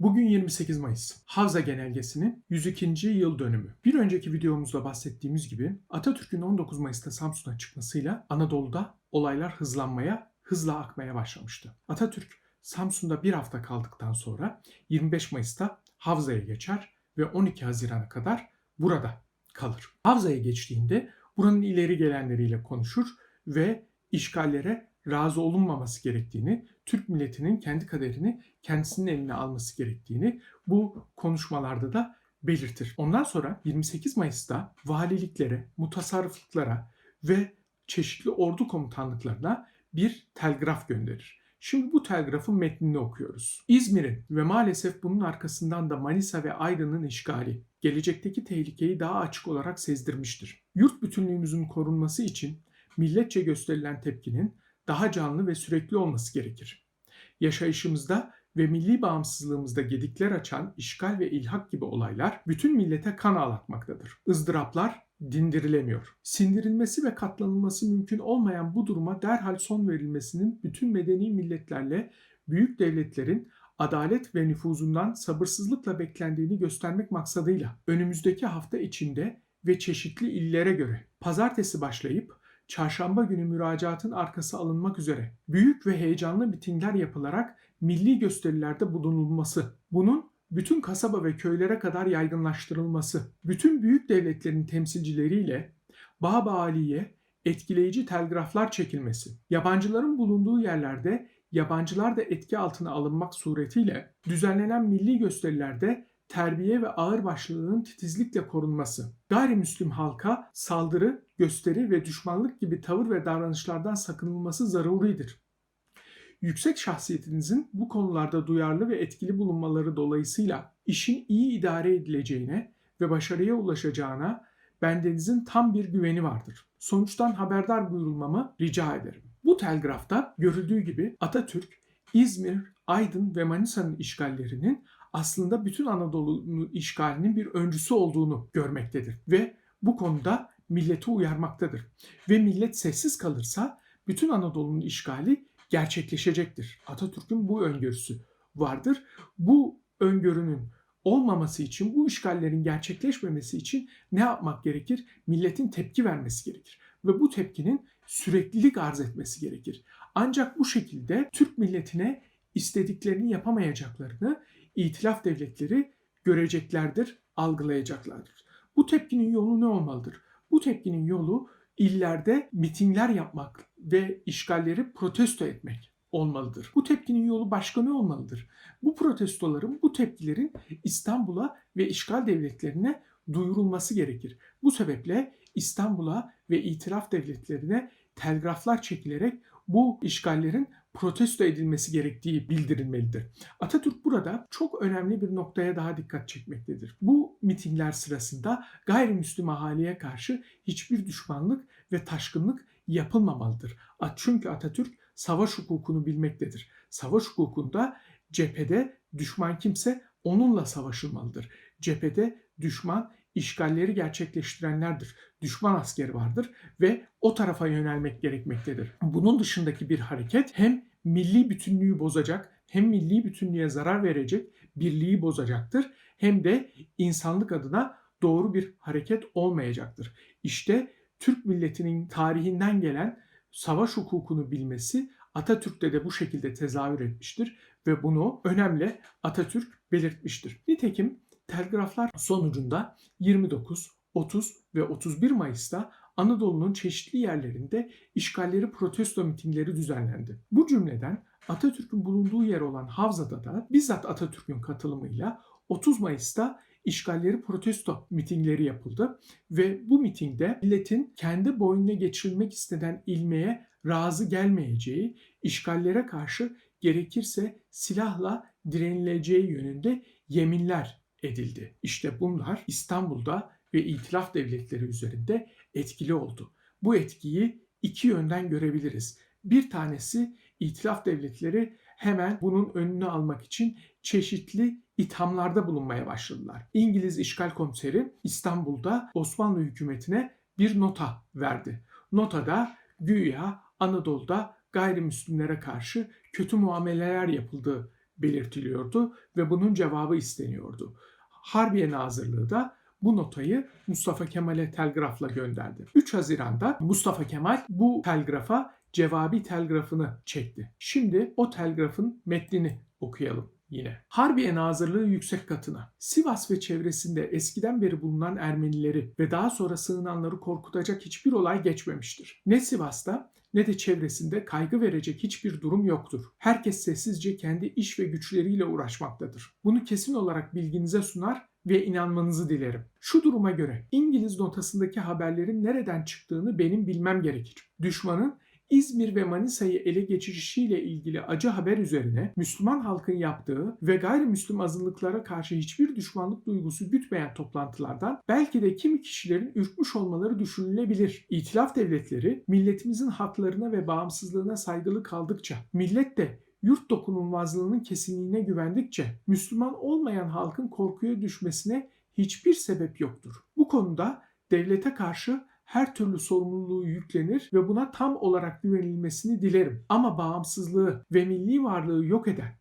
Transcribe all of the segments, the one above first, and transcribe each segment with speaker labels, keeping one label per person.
Speaker 1: Bugün 28 Mayıs. Havza Genelgesi'nin 102. yıl dönümü. Bir önceki videomuzda bahsettiğimiz gibi Atatürk'ün 19 Mayıs'ta Samsun'a çıkmasıyla Anadolu'da olaylar hızlanmaya, hızla akmaya başlamıştı. Atatürk Samsun'da bir hafta kaldıktan sonra 25 Mayıs'ta Havza'ya geçer ve 12 Haziran'a kadar burada kalır. Havza'ya geçtiğinde buranın ileri gelenleriyle konuşur ve işgallere razı olunmaması gerektiğini, Türk milletinin kendi kaderini kendisinin eline alması gerektiğini bu konuşmalarda da belirtir. Ondan sonra 28 Mayıs'ta valiliklere, mutasarrıflıklara ve çeşitli ordu komutanlıklarına bir telgraf gönderir. Şimdi bu telgrafın metnini okuyoruz. İzmir'in ve maalesef bunun arkasından da Manisa ve Aydın'ın işgali gelecekteki tehlikeyi daha açık olarak sezdirmiştir. Yurt bütünlüğümüzün korunması için milletçe gösterilen tepkinin daha canlı ve sürekli olması gerekir. Yaşayışımızda ve milli bağımsızlığımızda gedikler açan işgal ve ilhak gibi olaylar bütün millete kan ağlatmaktadır. Izdıraplar dindirilemiyor. Sindirilmesi ve katlanılması mümkün olmayan bu duruma derhal son verilmesinin bütün medeni milletlerle büyük devletlerin adalet ve nüfuzundan sabırsızlıkla beklendiğini göstermek maksadıyla önümüzdeki hafta içinde ve çeşitli illere göre pazartesi başlayıp çarşamba günü müracaatın arkası alınmak üzere büyük ve heyecanlı mitingler yapılarak milli gösterilerde bulunulması, bunun bütün kasaba ve köylere kadar yaygınlaştırılması, bütün büyük devletlerin temsilcileriyle Baba Ali'ye etkileyici telgraflar çekilmesi, yabancıların bulunduğu yerlerde yabancılar da etki altına alınmak suretiyle düzenlenen milli gösterilerde terbiye ve ağırbaşlılığın titizlikle korunması, gayrimüslim halka saldırı, gösteri ve düşmanlık gibi tavır ve davranışlardan sakınılması zaruridir. Yüksek şahsiyetinizin bu konularda duyarlı ve etkili bulunmaları dolayısıyla işin iyi idare edileceğine ve başarıya ulaşacağına bendenizin tam bir güveni vardır. Sonuçtan haberdar buyurulmamı rica ederim. Bu telgrafta görüldüğü gibi Atatürk, İzmir, Aydın ve Manisa'nın işgallerinin aslında bütün Anadolu'nun işgalinin bir öncüsü olduğunu görmektedir ve bu konuda milleti uyarmaktadır. Ve millet sessiz kalırsa bütün Anadolu'nun işgali gerçekleşecektir. Atatürk'ün bu öngörüsü vardır. Bu öngörünün olmaması için, bu işgallerin gerçekleşmemesi için ne yapmak gerekir? Milletin tepki vermesi gerekir. Ve bu tepkinin süreklilik arz etmesi gerekir. Ancak bu şekilde Türk milletine istediklerini yapamayacaklarını itilaf devletleri göreceklerdir, algılayacaklardır. Bu tepkinin yolu ne olmalıdır? Bu tepkinin yolu illerde mitingler yapmak ve işgalleri protesto etmek olmalıdır. Bu tepkinin yolu başka ne olmalıdır? Bu protestoların, bu tepkilerin İstanbul'a ve işgal devletlerine duyurulması gerekir. Bu sebeple İstanbul'a ve itiraf devletlerine telgraflar çekilerek bu işgallerin protesto edilmesi gerektiği bildirilmelidir. Atatürk burada çok önemli bir noktaya daha dikkat çekmektedir. Bu mitingler sırasında gayrimüslim ahaliye karşı hiçbir düşmanlık ve taşkınlık yapılmamalıdır. Çünkü Atatürk savaş hukukunu bilmektedir. Savaş hukukunda cephede düşman kimse onunla savaşılmalıdır. Cephede düşman işgalleri gerçekleştirenlerdir. Düşman askeri vardır ve o tarafa yönelmek gerekmektedir. Bunun dışındaki bir hareket hem milli bütünlüğü bozacak, hem milli bütünlüğe zarar verecek, birliği bozacaktır, hem de insanlık adına doğru bir hareket olmayacaktır. İşte Türk milletinin tarihinden gelen savaş hukukunu bilmesi Atatürk'te de bu şekilde tezahür etmiştir ve bunu önemli Atatürk belirtmiştir. Nitekim telgraflar sonucunda 29, 30 ve 31 Mayıs'ta Anadolu'nun çeşitli yerlerinde işgalleri protesto mitingleri düzenlendi. Bu cümleden Atatürk'ün bulunduğu yer olan Havza'da da bizzat Atatürk'ün katılımıyla 30 Mayıs'ta işgalleri protesto mitingleri yapıldı ve bu mitingde milletin kendi boynuna geçirilmek istenen ilmeye razı gelmeyeceği, işgallere karşı gerekirse silahla direnileceği yönünde yeminler edildi. İşte bunlar İstanbul'da ve itilaf devletleri üzerinde etkili oldu. Bu etkiyi iki yönden görebiliriz. Bir tanesi itilaf devletleri hemen bunun önünü almak için çeşitli ithamlarda bulunmaya başladılar. İngiliz işgal komiseri İstanbul'da Osmanlı hükümetine bir nota verdi. Notada güya Anadolu'da gayrimüslimlere karşı kötü muameleler yapıldığı belirtiliyordu ve bunun cevabı isteniyordu. Harbiye Nazırlığı da bu notayı Mustafa Kemal'e telgrafla gönderdi. 3 Haziran'da Mustafa Kemal bu telgrafa cevabi telgrafını çekti. Şimdi o telgrafın metnini okuyalım yine. Harbiye Nazırlığı yüksek katına. Sivas ve çevresinde eskiden beri bulunan Ermenileri ve daha sonra sığınanları korkutacak hiçbir olay geçmemiştir. Ne Sivas'ta ne de çevresinde kaygı verecek hiçbir durum yoktur. Herkes sessizce kendi iş ve güçleriyle uğraşmaktadır. Bunu kesin olarak bilginize sunar ve inanmanızı dilerim. Şu duruma göre İngiliz notasındaki haberlerin nereden çıktığını benim bilmem gerekir. Düşmanın İzmir ve Manisa'yı ele geçirişiyle ilgili acı haber üzerine Müslüman halkın yaptığı ve gayrimüslim azınlıklara karşı hiçbir düşmanlık duygusu gütmeyen toplantılardan belki de kimi kişilerin ürkmüş olmaları düşünülebilir. İtilaf devletleri milletimizin haklarına ve bağımsızlığına saygılı kaldıkça, millet de yurt dokunulmazlığının kesinliğine güvendikçe Müslüman olmayan halkın korkuya düşmesine hiçbir sebep yoktur. Bu konuda devlete karşı her türlü sorumluluğu yüklenir ve buna tam olarak güvenilmesini dilerim. Ama bağımsızlığı ve milli varlığı yok eden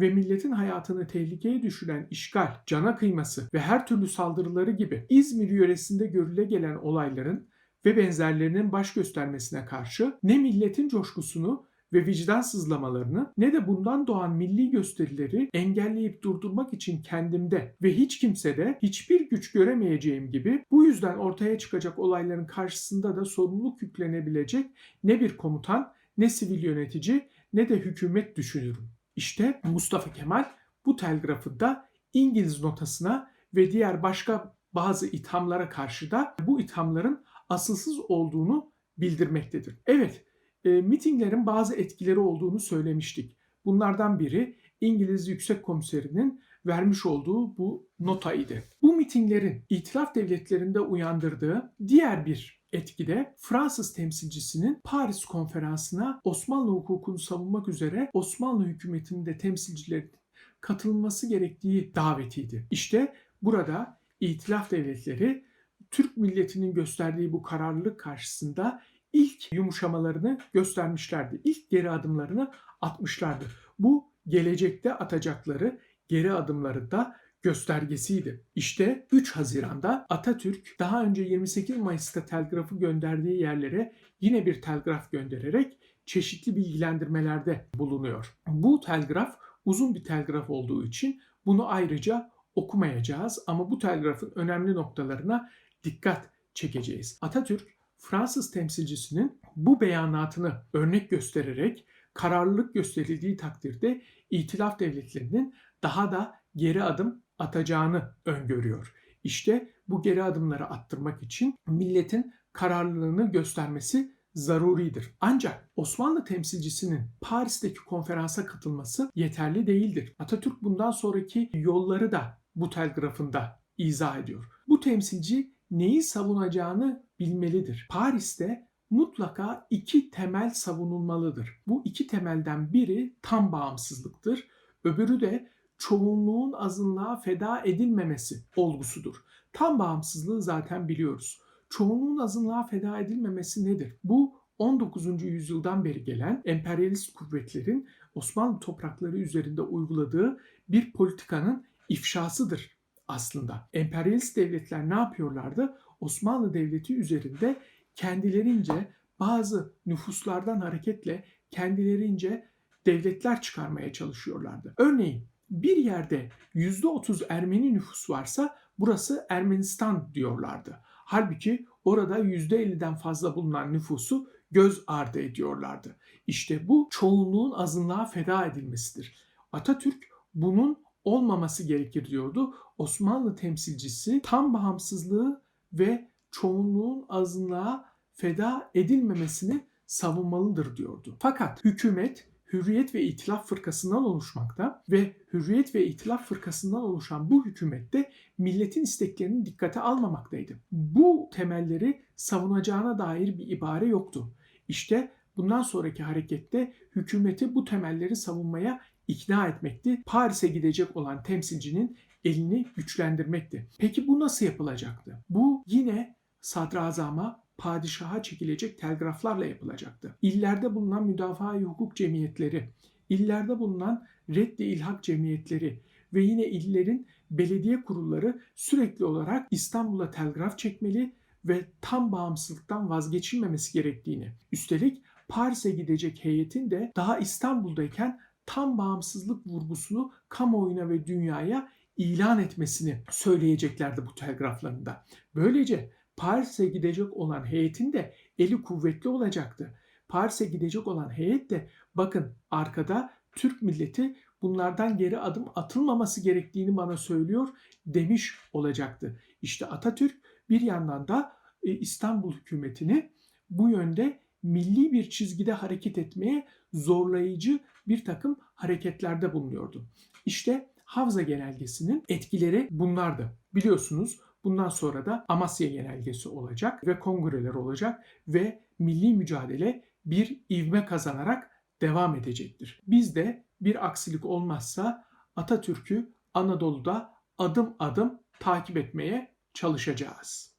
Speaker 1: ve milletin hayatını tehlikeye düşüren işgal, cana kıyması ve her türlü saldırıları gibi İzmir yöresinde görüle gelen olayların ve benzerlerinin baş göstermesine karşı ne milletin coşkusunu ve vicdan sızlamalarını ne de bundan doğan milli gösterileri engelleyip durdurmak için kendimde ve hiç kimsede hiçbir güç göremeyeceğim gibi bu yüzden ortaya çıkacak olayların karşısında da sorumluluk yüklenebilecek ne bir komutan, ne sivil yönetici, ne de hükümet düşünürüm. İşte Mustafa Kemal bu telgrafında İngiliz notasına ve diğer başka bazı ithamlara karşı da bu ithamların asılsız olduğunu bildirmektedir. Evet, e, mitinglerin bazı etkileri olduğunu söylemiştik. Bunlardan biri İngiliz Yüksek Komiserinin vermiş olduğu bu nota idi. Bu mitinglerin itilaf devletlerinde uyandırdığı diğer bir etki de Fransız temsilcisinin Paris konferansına Osmanlı hukukunu savunmak üzere Osmanlı hükümetinde temsilcilerin katılması gerektiği davetiydi. İşte burada itilaf devletleri Türk milletinin gösterdiği bu kararlılık karşısında ilk yumuşamalarını göstermişlerdi. İlk geri adımlarını atmışlardı. Bu gelecekte atacakları geri adımları da göstergesiydi. İşte 3 Haziran'da Atatürk daha önce 28 Mayıs'ta telgrafı gönderdiği yerlere yine bir telgraf göndererek çeşitli bilgilendirmelerde bulunuyor. Bu telgraf uzun bir telgraf olduğu için bunu ayrıca okumayacağız ama bu telgrafın önemli noktalarına dikkat çekeceğiz. Atatürk Fransız temsilcisinin bu beyanatını örnek göstererek kararlılık gösterildiği takdirde itilaf devletlerinin daha da geri adım atacağını öngörüyor. İşte bu geri adımları attırmak için milletin kararlılığını göstermesi zaruridir. Ancak Osmanlı temsilcisinin Paris'teki konferansa katılması yeterli değildir. Atatürk bundan sonraki yolları da bu telgrafında izah ediyor. Bu temsilci neyi savunacağını bilmelidir. Paris'te mutlaka iki temel savunulmalıdır. Bu iki temelden biri tam bağımsızlıktır. Öbürü de çoğunluğun azınlığa feda edilmemesi olgusudur. Tam bağımsızlığı zaten biliyoruz. Çoğunluğun azınlığa feda edilmemesi nedir? Bu 19. yüzyıldan beri gelen emperyalist kuvvetlerin Osmanlı toprakları üzerinde uyguladığı bir politikanın ifşasıdır aslında. Emperyalist devletler ne yapıyorlardı? Osmanlı Devleti üzerinde kendilerince bazı nüfuslardan hareketle kendilerince devletler çıkarmaya çalışıyorlardı. Örneğin bir yerde %30 Ermeni nüfus varsa burası Ermenistan diyorlardı. Halbuki orada %50'den fazla bulunan nüfusu göz ardı ediyorlardı. İşte bu çoğunluğun azınlığa feda edilmesidir. Atatürk bunun olmaması gerekir diyordu. Osmanlı temsilcisi tam bağımsızlığı ve çoğunluğun azınlığa feda edilmemesini savunmalıdır diyordu. Fakat hükümet Hürriyet ve İtilaf Fırkası'ndan oluşmakta ve Hürriyet ve İtilaf Fırkası'ndan oluşan bu hükümette milletin isteklerini dikkate almamaktaydı. Bu temelleri savunacağına dair bir ibare yoktu. İşte bundan sonraki harekette hükümeti bu temelleri savunmaya ikna etmekti. Paris'e gidecek olan temsilcinin elini güçlendirmekti. Peki bu nasıl yapılacaktı? Bu yine sadrazama, padişaha çekilecek telgraflarla yapılacaktı. İllerde bulunan müdafaa hukuk cemiyetleri illerde bulunan reddi ilhak cemiyetleri ve yine illerin belediye kurulları sürekli olarak İstanbul'a telgraf çekmeli ve tam bağımsızlıktan vazgeçilmemesi gerektiğini, üstelik Paris'e gidecek heyetin de daha İstanbul'dayken tam bağımsızlık vurgusunu kamuoyuna ve dünyaya ilan etmesini söyleyeceklerdi bu telgraflarında. Böylece Paris'e gidecek olan heyetin de eli kuvvetli olacaktı. Paris'e gidecek olan heyet de bakın arkada Türk milleti bunlardan geri adım atılmaması gerektiğini bana söylüyor demiş olacaktı. İşte Atatürk bir yandan da e, İstanbul hükümetini bu yönde milli bir çizgide hareket etmeye zorlayıcı bir takım hareketlerde bulunuyordu. İşte Havza Genelgesi'nin etkileri bunlardı. Biliyorsunuz bundan sonra da Amasya Genelgesi olacak ve kongreler olacak ve milli mücadele bir ivme kazanarak devam edecektir. Biz de bir aksilik olmazsa Atatürk'ü Anadolu'da adım adım takip etmeye çalışacağız.